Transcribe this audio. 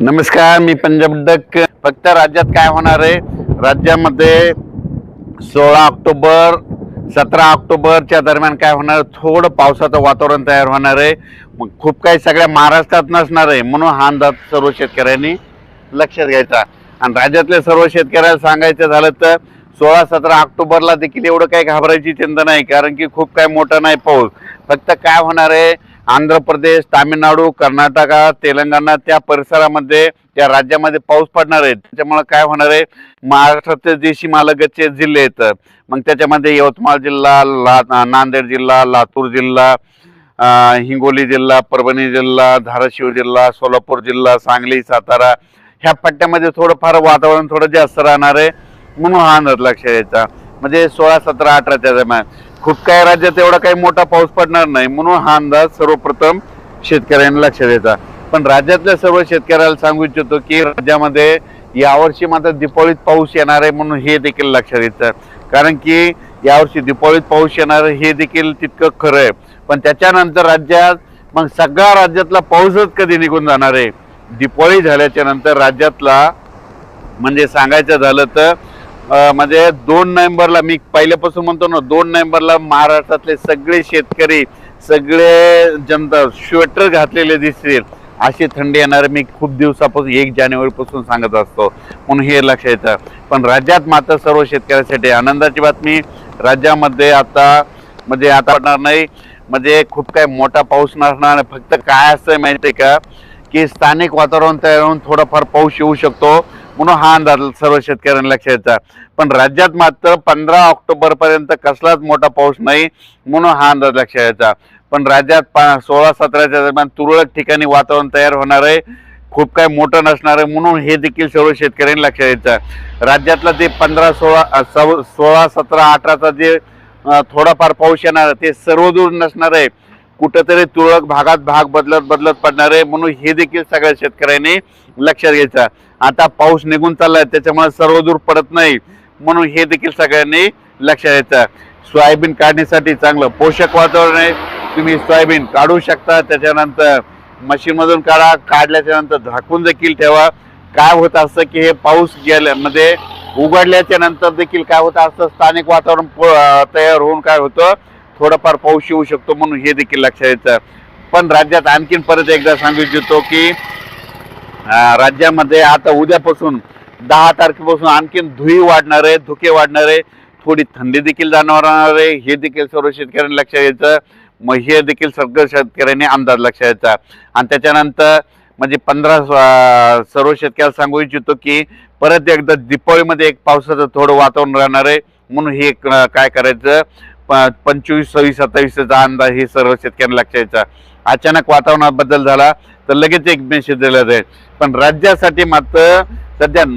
नमस्कार मी पंजाब डक फक्त राज्यात काय होणार आहे? राज्यामध्ये सोळा ऑक्टोबर सतरा ऑक्टोबरच्या दरम्यान काय होणार? थोडं पावसाचं वातावरण तयार होणार आहे. मग खूप काही सगळ्या महाराष्ट्रात नसणार आहे म्हणून हा अंदाज सर्व शेतकऱ्यांनी लक्षात घ्यायचा. आणि राज्यातल्या सर्व शेतकऱ्याला सांगायचं झालं तर सोळा सतरा ऑक्टोबरला देखील एवढं काही घाबरायची चिंता नाही कारण की खूप काही मोठा नाही पाऊस. फक्त काय होणार आहे? आंध्र प्रदेश तामिळनाडू कर्नाटका तेलंगणा त्या परिसरामध्ये त्या राज्यामध्ये पाऊस पडणार आहे. त्याच्यामुळे काय होणार आहे? महाराष्ट्राचे जे सीमालगतचे जिल्हे आहेत मग त्याच्यामध्ये यवतमाळ जिल्हा ला नांदेड जिल्हा लातूर जिल्हा हिंगोली जिल्हा परभणी जिल्हा धाराशिव जिल्हा सोलापूर जिल्हा सांगली सातारा ह्या पट्ट्यामध्ये थोडंफार वातावरण थोडं जास्त राहणार आहे. म्हणून हा अंदाज लक्षात यायचा. म्हणजे सोळा सतरा अठराच्या दरम्यान. खूप काही राज्यात एवढा काही मोठा पाऊस पडणार नाही म्हणून हा अंदाज सर्वप्रथम शेतकऱ्यांना लक्षात द्यायचा पण राज्यातल्या सर्व शेतकऱ्याला सांगू इच्छितो की राज्यामध्ये यावर्षी मात्र दिपावळीत पाऊस येणार आहे म्हणून हे देखील लक्षात येतं कारण की यावर्षी दिपावळीत पाऊस येणार आहे हे देखील तितकं खरं आहे. पण त्याच्यानंतर राज्यात मग सगळा राज्यातला पाऊसच कधी निघून जाणार आहे? दिपावळी झाल्याच्यानंतर राज्यातला म्हणजे सांगायचं झालं तर म्हणजे दोन नोव्हेंबरला मी पहिल्यापासून म्हणतो ना दोन नोव्हेंबरला महाराष्ट्रातले सगळे शेतकरी सगळे जनता स्वेटर घातलेले दिसतील. अशी थंडी येणार मी खूप दिवसापासून एक जानेवारीपासून सांगत असतो. म्हणून हे लक्षात येतं. पण राज्यात मात्र सर्व शेतकऱ्यांसाठी आनंदाची बातमी. राज्यामध्ये आता म्हणजे आता वाटणार नाही. म्हणजे खूप काही मोठा पाऊस नसणार फक्त काय असतं माहिती आहे का? की स्थानिक वातावरण तयार होऊन थोडाफार पाऊस येऊ शकतो म्हणून हा अंदाज सर्व शेतकऱ्यांना लक्षात येतात पण राज्यात मात्र पंधरा ऑक्टोबर पर्यंत कसलाच मोठा पाऊस नाही म्हणून हा अंदाज लक्षात यायचा पण राज्यात पा सोळा सतराच्या दरम्यान तुरळक ठिकाणी वातावरण तयार होणार आहे. खूप काही मोठं नसणार आहे म्हणून हे देखील सर्व शेतकऱ्यांनी लक्षात यायचं राज्यातलं ते पंधरा सोळा सव सोळा सतरा अठराचा जे थोडाफार पाऊस येणार आहे ते सर्वदूर नसणार आहे. कुठंतरी तुरळक भागात भाग बदलत बदलत पडणार आहे म्हणून हे देखील सगळ्या शेतकऱ्यांनी लक्षात घ्यायचं. आता पाऊस निघून चाललाय त्याच्यामुळे सर्व दूर पडत नाही म्हणून हे देखील सगळ्यांनी लक्षात घ्यायचं. सोयाबीन काढण्यासाठी चांगलं पोषक वातावरण आहे. तुम्ही सोयाबीन काढू शकता. त्याच्यानंतर मशीनमधून काढा. काढल्याच्या नंतर झाकून देखील ठेवा. काय होत असतं की हे पाऊस गेल्यामध्ये उघडल्याच्या नंतर देखील काय होतं असतं? स्थानिक वातावरण प- तयार होऊन काय होतं? थोडंफार पाऊस येऊ शकतो म्हणून हे देखील लक्षात येतं. पण राज्यात आणखीन परत एकदा सांगू इच्छितो की राज्यामध्ये आता उद्यापासून दहा तारखेपासून आणखीन धुई वाढणार आहे धुके वाढणार आहे थोडी थंडी देखील जाणवणार आहे हे देखील सर्व शेतकऱ्यांनी लक्षात यायचं मग हे देखील सर्व शेतकऱ्यांनी अंदाज लक्षात यायचा आणि त्याच्यानंतर म्हणजे पंधरा सर्व शेतकऱ्याला सांगू इच्छितो की परत एकदा दिपावळीमध्ये एक पावसाचं थोडं वातावरण राहणार आहे म्हणून हे क- काय करायचं पंचवीस सव्वीस सत्तावीसचा अंदाज हे सर्व शेतकऱ्यांना लक्षात यायचा. अचानक वातावरणात बदल झाला तर लगेच एक मेसेज दिला जाईल. पण राज्यासाठी मात्र सध्या